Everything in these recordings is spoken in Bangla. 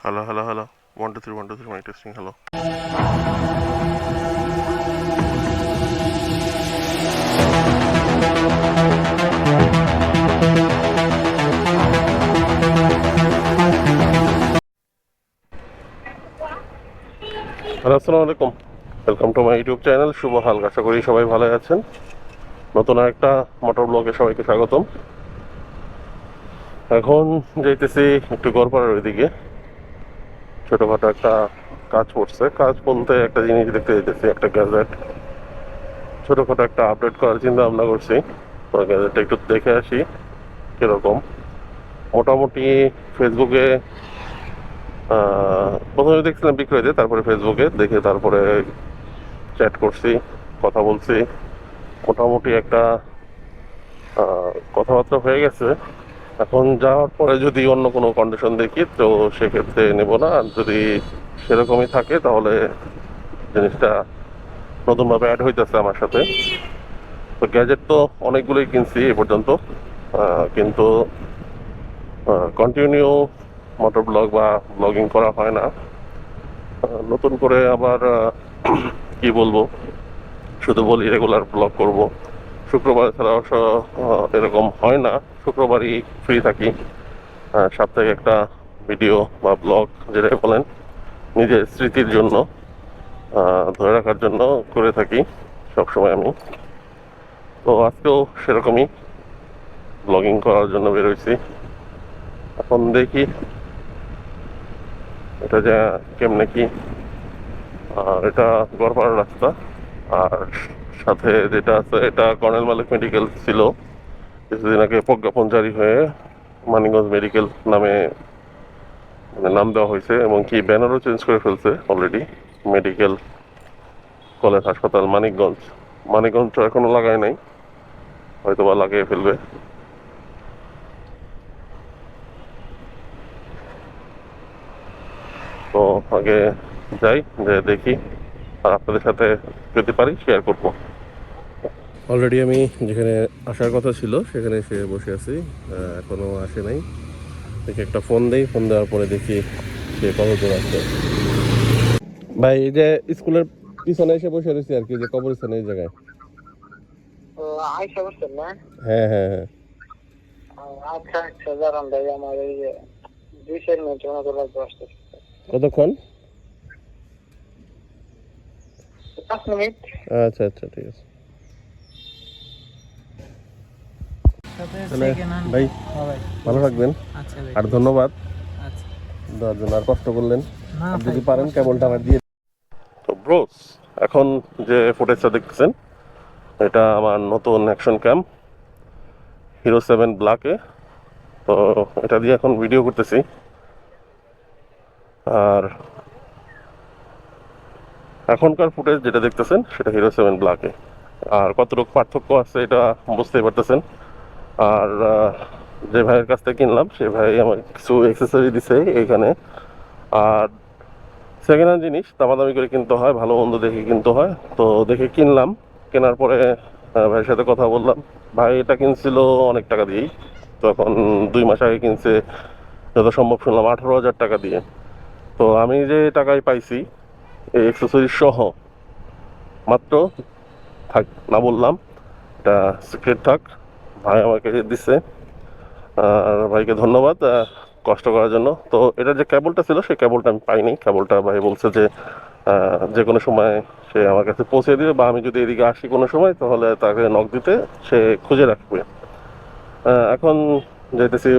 Hello, hello, hello. One, two, three, one, two, three. Mic testing. Hello. Hello আসসালামু আলাইকুম welcome to my YouTube channel শুভ হাল আশা করি সবাই ভালো আছেন নতুন একটা মোটর ব্লগে সবাইকে স্বাগতম এখন যাইতেছি একটু গড়পাড়ার ওইদিকে ছোটোখাটো একটা কাজ পড়ছে কাজ বলতে একটা জিনিস দেখতে যেতেছি একটা গ্যাজেট ছোটোখাটো একটা আপডেট করার চিন্তা ভাবনা করছি গ্যাজেটটা একটু দেখে আসি, কীরকম। মোটামুটি ফেসবুকে প্রথমে দেখছিলাম বিক্রয়তে তারপরে ফেসবুকে দেখে তারপরে চ্যাট করছি, কথা বলছি। মোটামুটি একটা কথাবার্তা হয়ে গেছে। এখন যাওয়ার পরে যদি অন্য কোনো কন্ডিশন দেখি, তো সেক্ষেত্রে নেব না। যদি সেরকমই থাকে, তাহলে জিনিসটা নতুনভাবে অ্যাড হইতেছে আমার সাথে। তো গ্যাজেট তো অনেকগুলোই কিনছি এ পর্যন্ত। কিন্তু কন্টিনিউ মোটর ব্লগ বা ব্লগিং করা হয় না। নতুন করে আবার কি বলব? শুধু বলি রেগুলার ব্লগ করব। শুক্রবার ছাড়া অবশ্য এরকম হয় না। শুক্রবারই ফ্রি থাকি। আহ, সপ্তাহে একটা ভিডিও বা ব্লগ যেটাই বলেন নিজের স্মৃতির জন্য ধরে রাখার জন্য করে থাকি সবসময় আমি। তো আজকেও সেরকমই ব্লগিং করার জন্য বেরোইছি এখন দেখি এটা যে কেমনে কি আর এটা গড়পাড়ার রাস্তা আর সাথে যেটা আছে, এটা কর্নেল মালিক মেডিকেল ছিল। কিছুদিন আগে প্রজ্ঞাপন জারি হয়ে মানিকগঞ্জ মেডিকেল নামে মানে নাম দেওয়া হয়েছে, এবং কি ব্যানারও চেঞ্জ করে ফেলছে অলরেডি মেডিকেল কলেজ হাসপাতাল মানিকগঞ্জ। মানিকগঞ্জ তো এখনও লাগায় নাই হয়তো বা লাগিয়ে ফেলবে। তো আগে যাই, যে দেখি, আর আপনাদের সাথে যদি পারি শেয়ার করব। অলরেডি আমি যেখানে আসার কথা ছিল সেখানে এসে বসে আছি। আহ, এখনও আসে নাই। দেখি একটা ফোন দেই ফোন দেওয়ার পরে দেখি সে কত দূর আসছে ভাই এই যে স্কুলের পিছনে এসে বসে রয়েছি আর কি যে কবরস্থান এই জায়গায়। হ্যাঁ হ্যাঁ হ্যাঁ। আচ্ছা আচ্ছা দাঁড়ান ভাই আমার এই যে দুই চার মিনিটের মতো লাগবে আসতে। কতক্ষণ? পাঁচ মিনিট। আচ্ছা আচ্ছা ঠিক আছে। ভাই ভালো থাকবেন। আচ্ছা আর ধন্যবাদ। আচ্ছা। দেওয়ার জন্য আর কষ্ট করলেন। যদি পারেন কেবলটা আমার দিয়ে তো ব্রোস এখন যে ফুটেজটা দেখতেছেন এটা আমার নতুন অ্যাকশন ক্যাম্প হিরো সেভেন ব্ল্যাকে তো এটা দিয়ে এখন ভিডিও করতেছি। আর এখনকার ফুটেজ যেটা দেখতেছেন সেটা হিরো সেভেন ব্ল্যাকে আর কতটুকু পার্থক্য আছে এটা বুঝতেই পারতেছেন। আর যে ভাইয়ের কাছ থেকে কিনলাম, সে ভাই আমার কিছু এক্সেসরি দিছে এখানে। আর সেকেন্ড হ্যান্ড জিনিস, দামাদামি করে কিনতে হয়, ভালো মন্দ দেখে কিনতে হয়। তো দেখে কিনলাম। কেনার পরে ভাইয়ের সাথে কথা বললাম। ভাই, এটা কিনছিল অনেক টাকা দিয়েই। তখন দুই মাস আগে কিনছে, যত সম্ভব শুনলাম, আঠারো হাজার টাকা দিয়ে। তো আমি যে টাকায় পাইছি, এই অ্যাক্সেসরিজ সহ, মাত্র থাক, না বললাম, এটা সিক্রেট থাক। ভাই আমাকে দিচ্ছে আর ভাইকে ধন্যবাদ কষ্ট করার জন্য। তো এটার যে কেবলটা ছিল, সেই কেবলটা আমি পাইনি। কেবলটা ভাই বলছে যে যে কোনো সময় সে আমার কাছে পৌঁছে দিবে, বা আমি যদি এদিকে আসি কোনো সময়, তাহলে তাকে নক দিতে সে খুঁজে রাখবে। এখন যেতেছি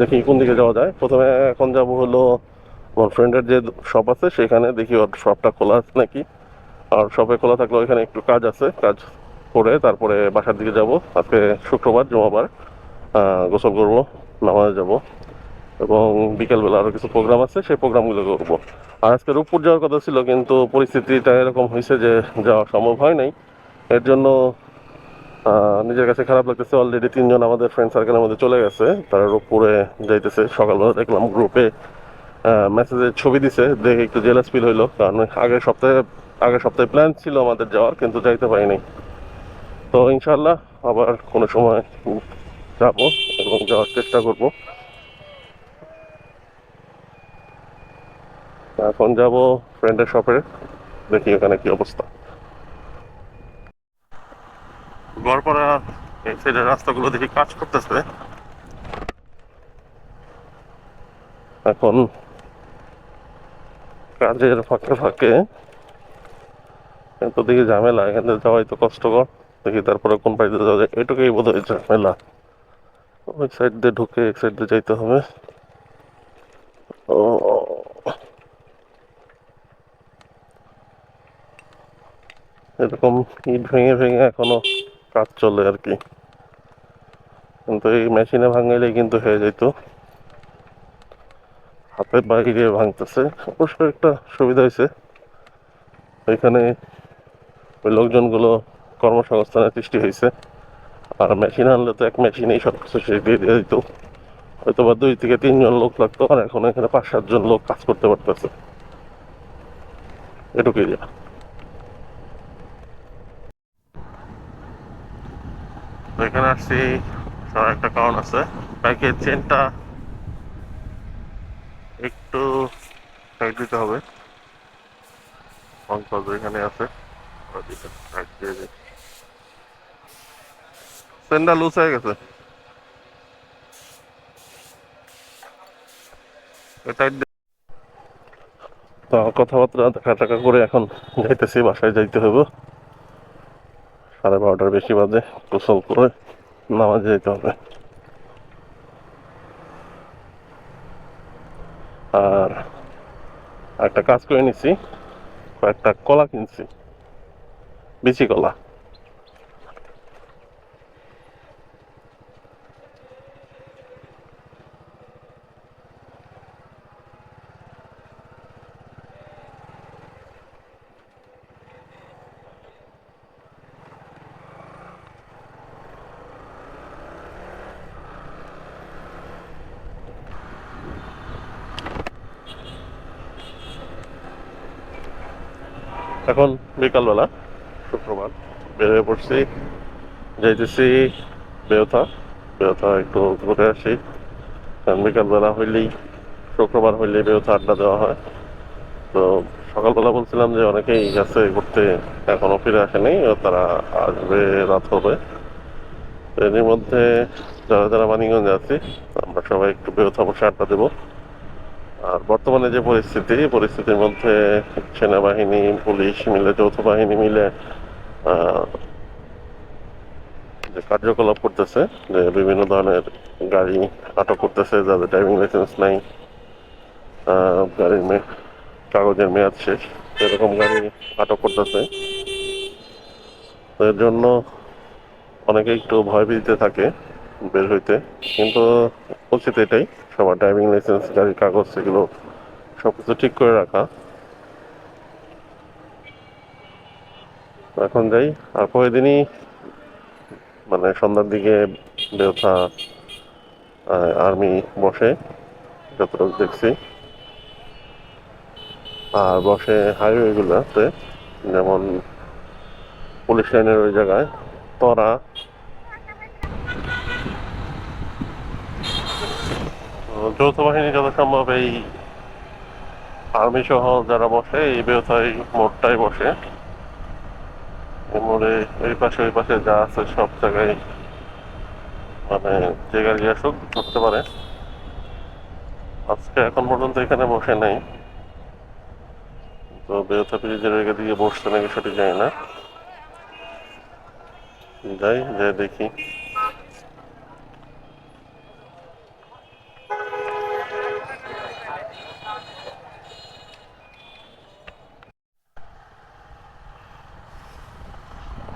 দেখি কোন দিকে যাওয়া যায়। প্রথমে এখন যাব হলো আমার ফ্রেন্ডের যে শপ আছে, সেখানে দেখি ওর শপটা খোলা আছে নাকি। আর শপে খোলা থাকলে ওইখানে একটু কাজ আছে, কাজ করে তারপরে বাসার দিকে যাব। আজকে শুক্রবার, জমাবার গোসল করব, নামাজে যাব এবং বিকেলবেলা আরও কিছু প্রোগ্রাম আছে, সেই প্রোগ্রামগুলো করব। আর আজকে রূপপুর যাওয়ার কথা ছিল, কিন্তু পরিস্থিতিটা এরকম হয়েছে যে যাওয়া সম্ভব হয় নাই। এর জন্য নিজের কাছে খারাপ লাগতেছে। অলরেডি তিনজন আমাদের ফ্রেন্ড সার্কেলের মধ্যে চলে গেছে। তারা রূপপুরে যাইতেছে। সকালবেলা দেখলাম গ্রুপে মেসেজের ছবি দিছে। দেখে একটু জেলাস ফিল হইল। কারণ আগের সপ্তাহে আগের সপ্তাহে প্ল্যান ছিল আমাদের যাওয়ার, কিন্তু যাইতে পারিনি। তো ইনশাল্লাহ আবার কোনো সময় যাব এবং যাওয়ার চেষ্টা করব। এখন যাব ফ্রেন্ডের শপে দেখি ওখানে কি অবস্থা। গড়পাড়া এই সাইডের রাস্তাগুলো দেখি কাজ করতেছে। এখন কাজের ফাঁকে ফাঁকে এত দিকে ঝামেলা, এখান যাওয়াই তো কষ্টকর। দেখি তারপরে কোন পাইতে যাওয়া যায়। এটুকুই বোধ হয় ঝামেলা ওই সাইড দিয়ে ঢুকে এক সাইড দিয়ে যাইতে হবে। এরকম ইট ভেঙে ভেঙে এখনও কাজ চলে আর কি। কিন্তু এই মেশিনে ভাঙাইলে কিন্তু হয়ে যেত হাতে বাইরে ভাঙতেছে। অবশ্য একটা সুবিধা হয়েছে এখানে ওই লোকজনগুলো কর্মসংস্থানের সৃষ্টি হয়েছে। আর মেশিন আনলে তো এক মেশিনেই সব কিছু শেষ দিয়ে দিয়ে দিত হয়তো বা দুই থেকে তিনজন লোক লাগতো। আর এখন এখানে পাঁচ, সাতজন লোক কাজ করতে পারতেছে। এটুকুই যা। এখানে আসছি। একটা কারণ আছে। বাইকের চেনটা একটু সাইড দিতে হবে। পঙ্কজ এখানে আছে। দিয়ে চেনটা লুজ হয়ে গেছে। তো কথাবার্তা দেখা টাকা করে এখন যাইতেছি, বাসায় যাইতে হবে সাড়ে বারোটার বেশি বাজে, গোসল করে নামাজে যেতে হবে। আর একটা কাজ করে নিছি, কয়েকটা কলা কিনছি, বিচি কলা। এখন বিকালবেলা, শুক্রবার, বেরিয়ে পড়ছি, যাইতেছি বেওথা। বেওথা একটু ঘুরে আসি। কারণ বিকালবেলা হইলেই, শুক্রবার হইলে বেওথা আড্ডা দেওয়া হয়। তো সকালবেলা বলছিলাম যে অনেকেই গেছে ঘুরতে, এখনও ফিরে আসেনি, তারা আসবে রাত হবে। তো এর মধ্যে যারা যারা মানিগঞ্জে আছি, আমরা সবাই একটু বেওথা বসে আড্ডা দেবো। আর বর্তমানে যে পরিস্থিতি, পরিস্থিতির মধ্যে সেনাবাহিনী, পুলিশ মিলে, যৌথ বাহিনী মিলে যে কার্যকলাপ করতেছে, যে বিভিন্ন ধরনের গাড়ি আটক করতেছে, যাদের ড্রাইভিং লাইসেন্স নাই গাড়ির কাগজের মেয়াদ শেষ, এরকম গাড়ি আটক করতেছে। এর জন্য অনেকে একটু ভয় ভীতিতে থাকে বের হইতে, কিন্তু উচিত এটাই। সবার ড্রাইভিং লাইসেন্স গাড়ির কাগজ, সেগুলো সব কিছু ঠিক করে রাখা। এখন যাই, আর পরের দিনই মানে সন্ধ্যার দিকে বেওথা আর্মি বসে, যতটুকু দেখছি। আর বসে হাইওয়েগুলোতে যেমন পুলিশ লাইনের ওই জায়গায় তরা যৌথ বাহিনী যত সম্ভব এই আর্মি সহ যারা বসে, এই বেওথাই মোড়টাই বসে। মোড়ে এই পাশে, ওই পাশে যা আছে সব জায়গায় মানে যে গাড়ি আসুক ধরতে পারে। আজকে এখন পর্যন্ত এখানে বসে নাই। তো বেওথা ব্রিজের ওই দিকে বসছে নাকি সঠিক জানি না। যাই যে দেখি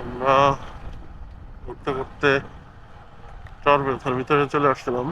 আমরা ঘুরতে ঘুরতে চরবেথার ভিতরে চলে আসছিলাম।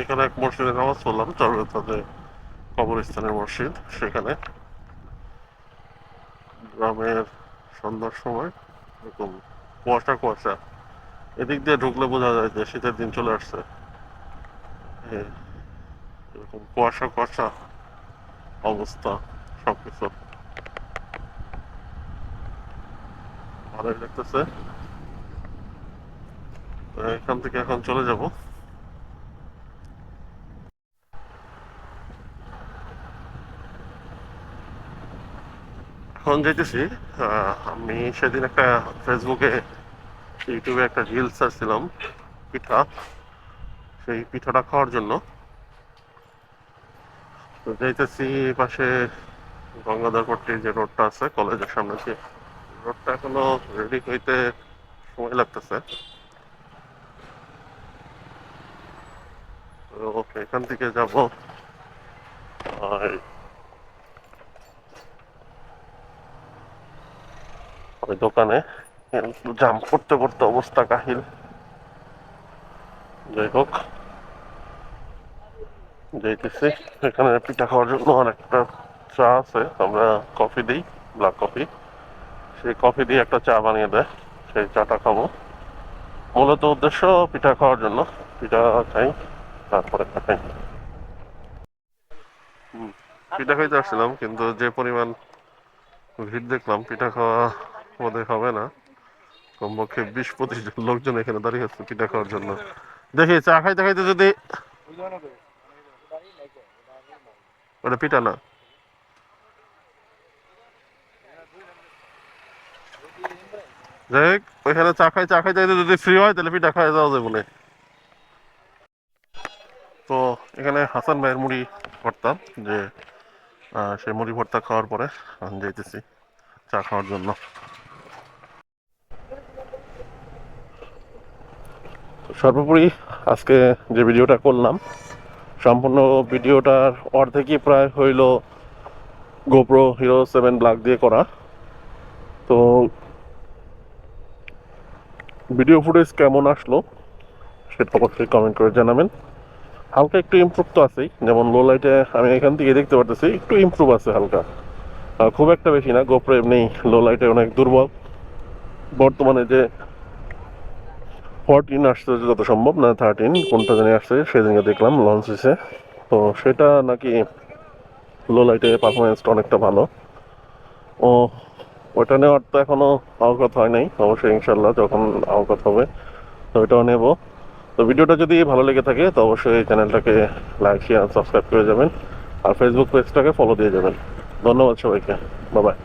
এখানে এক মসজিদে নামাজ পড়লাম চরবেথাতে কবরস্থানের মসজিদ, সেখানে। গ্রামের সন্ধ্যার সময়, এরকম কুয়াশা কুয়াশা। এদিক দিয়ে ঢুকলে বোঝা যায় যে শীতের দিন চলে আসছে। এরকম কুয়াশা কুয়াশা অবস্থা সবকিছু। ভালোই লাগতেছে। এখান থেকে এখন চলে যাব। এখন যাইতেছি আহ, আমি সেদিন একটা ফেসবুকে ইউটিউবে একটা রিল ছিলাম পিঠা। সেই পিঠাটা খাওয়ার জন্য। তো যাইতেছি পাশে গঙ্গাধর পট্টির যে রোডটা আছে কলেজের সামনে যে রোডটা এখনও রেডি হইতে সময় লাগতেছে। তো এখান থেকে যাব। ওই দোকানে জাম করতে করতে অবস্থা কাহিল। যাই হোক, যাইতেছি। এখানে পিঠা খাওয়ার জন্য একটা চা আছে, আমরা কফি দিই ব্ল্যাক কফি সেই কফি দিয়ে একটা চা বানিয়ে দেয়, সেই চাটা খাব। মূলত উদ্দেশ্য পিঠা খাওয়ার জন্য। পিঠা খাই। পিঠা খাইতে আসছিলাম, কিন্তু যে পরিমাণ ভিড় দেখলাম, পিঠা খাওয়া হবে না। কমপক্ষে বিশ পঁচিশ জন লোকজন এখানে দাঁড়িয়ে আছে পিঠা খাওয়ার জন্য। দেখি, চা খাইতে খাইতে যদি ওটা পিঠা না। যাই ওইখানে চা খাই, চা যদি ফ্রি হয়, তাহলে পিঠা খাওয়া যাওয়া যাবে না তো এখানে হাসান ভাইয়ের মুড়ি ভর্তা, যে সেই মুড়ি ভর্তা খাওয়ার পরে আমি যাইতেছি চা খাওয়ার জন্য। সর্বোপরি আজকে যে ভিডিওটা করলাম, সম্পূর্ণ ভিডিওটার অর্ধেকই প্রায় হইল গোপ্রো হিরো সেভেন ব্লাক দিয়ে করা। তো ভিডিও ফুটেজ কেমন আসলো, সেটা অবশ্যই কমেন্ট করে জানাবেন। হালকা একটু ইমপ্রুভ তো আছেই। যেমন লো লাইটে আমি এখান থেকে দেখতে পারতেছি, একটু ইমপ্রুভ আছে হালকা। খুব একটা বেশি না গোপ্রো এমনি লো লাইটে অনেক দুর্বল। বর্তমানে যে ফোরটিন আসছে যত সম্ভব, না থার্টিন কোনটা জানি আসছে, সেদিনকে দেখলাম লঞ্চ হয়েছে তো সেটা নাকি লো লাইটে পারফরমেন্সটা অনেকটা ভালো। ও, ওটা নেওয়ার তো এখনও আওকাত হয় নাই। অবশ্যই ইনশাল্লাহ যখন আওকাত হবে, তো ওইটাও নেব। তো ভিডিওটা যদি ভালো লেগে থাকে, তো অবশ্যই চ্যানেলটাকে লাইক শেয়ার সাবস্ক্রাইব করে যাবেন। আর ফেসবুক পেজটাকে ফলো দিয়ে যাবেন। ধন্যবাদ সবাইকে। বাবাই